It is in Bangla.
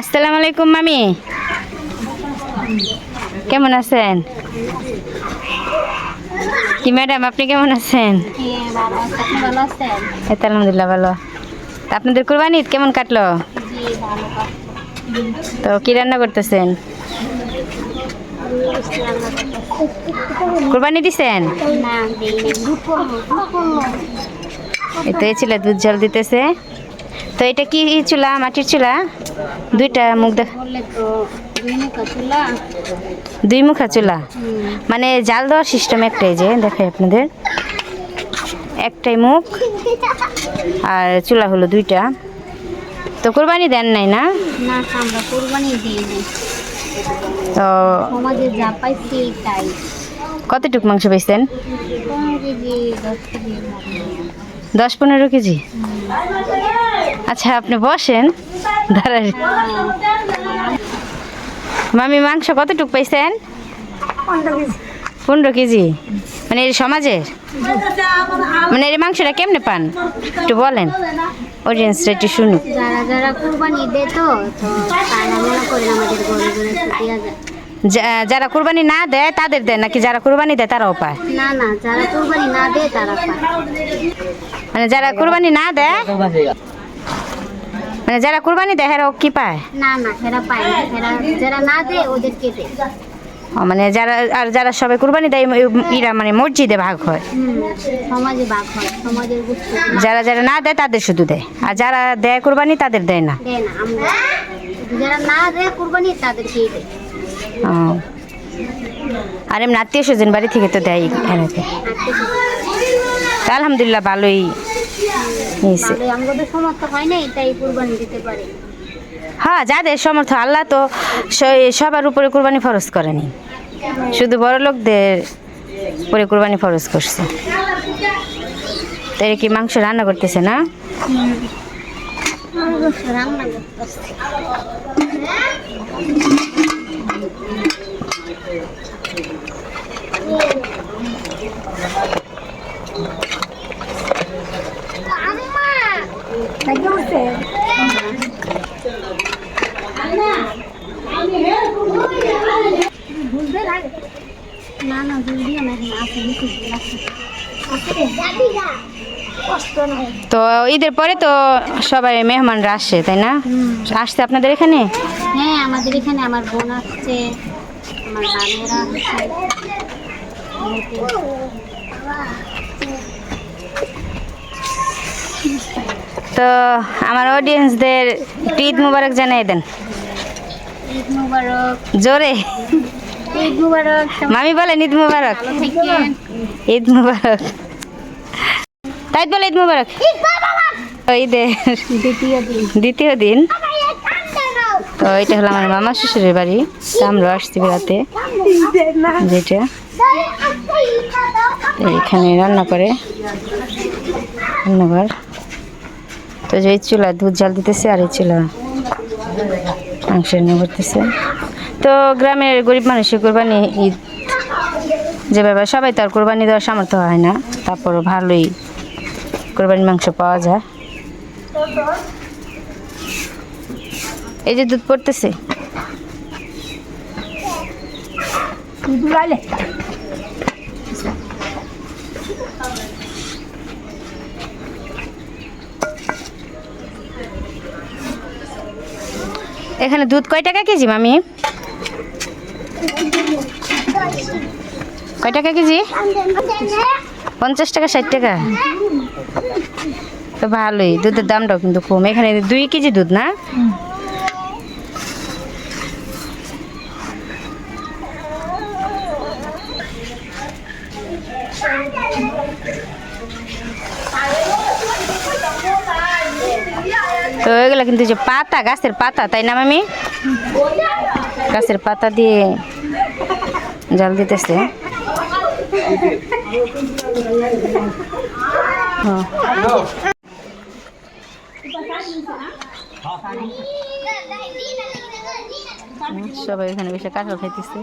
আসসালামু আলাইকুম মামি। কেমন আছেন? কি ম্যাডাম আপনি কেমন আছেন? আলহামদুলিল্লাহ ভালো। আপনাদের কোরবানি কেমন কাটলো? তো কি রান্না করতেছেন? কোরবানি দিছেন? না দিই দুধ করল দুধ করল এই তো ছিল দুধ জল দিতেছে। তো এটা কি চুলা মাটির চুলা? দুইটা মুখ দেখ দুই মুখা চুলা? মানে জাল দেওয়ার সিস্টেম একটাই যে দেখাই আপনাদের। একটাই মুখ আর চুলা হলো দুইটা। তো কোরবানি দেন নাই না? না আমরা কোরবানি দিই তো সমাজে যা পাইছি তাই। কতটুক মাংস পেয়েছেন দশ পনেরো কেজি? আচ্ছা আপনি বসেন। দাঁড়ান। মামি মাংস কতটুক পাইছেন? পনেরো কেজি। মানে এই সমাজের? মানে এই মাংসটা কেমনে পান? একটু বলেন। অডিয়েন্সটা একটু শুনুক যারা কোরবানি দেয় তো যারা কোরবানি না দেয় তাদের দেয় নাকি যারা কুরবানি দেয় তারাও পায়? না না যারা কোরবানি না দেয় তারা পায়। মানে যারা কুরবানি না দেয় মানে যারা কুরবানি দেয় হেরাও কি পায়? না না পায় না। যারা না দেয় ওদেরকে দেয়। মানে যারা আর যারা সবাই কুরবানি দেয় এরা মানে মসজিদে ভাগ হয়। সমাজে ভাগ হয় সমাজের যারা যারা না দেয় তাদের শুধু দেয়। আর যারা দেয় কুরবানি তাদের দেয় না। যারা না দেয় কোরবানি তাদেরকেই দেয়। আর এমনি আত্মীয় স্বজন বাড়ি থেকে তো দেয় তা আলহামদুলিল্লাহ ভালোই। হয় যাদের সমর্থ আল্লাহ তো সবার উপরে কোরবানি ফরজ করেনি। শুধু বড় লোকদের উপরে কোরবানি ফরজ করছে। তাই কি মাংস রান্না করতেছে না? করতেছে না না? জলদি না তো ঈদের পরে তো সবাই মেহমানরা আসে তাই না? আসছে আপনাদের এখানে? হ্যাঁ আমাদের এখানে আমার বোন আসছে আমার বানেরা আসছে। তো আমার অডিয়েন্সদের ঈদ মুবারক জানিয়ে দেন। ঈদ মুবারক। জোরে। ঈদ মুবারক মামি বলেন ঈদ মুবারক। ঈদ মুবারক। তাই বলে ঈদ মুবারক। ঈদের দ্বিতীয় দিন। তো এটা হলো আমার মামা শ্বশুরের বাড়ি। আমরা আসছি বেড়াতে। যেটা। এখানে রান্না করে। রান্নাঘর। তো যে এই চুলা দুধ জাল দিতেছে আর এই চুলা মাংস রান্না করতেছে। তো গ্রামের গরিব মানুষের কোরবানি ঈদ যেভাবে সবাই তো আর কোরবানি দেওয়ার সামর্থ্য হয় না, তারপরও ভালোই কোরবানি মাংস পাওয়া যায়। এই যে দুধ পড়তেছে। এখানে দুধ কয় টাকা কেজি, মামি? কয় টাকা কেজি? পঞ্চাশ টাকা, ষাট টাকা? তো ভালোই, দুধের দামটাও কিন্তু কম। এখানে দুই কেজি দুধ না? তো এগুলো কিন্তু যে পাতা গাছের পাতা তাই না মামি? গাছের পাতা দিয়ে জল দিতেছে। হ্যাঁ। সবাই এখানে বসে কাঁঠাল খাইতেছে।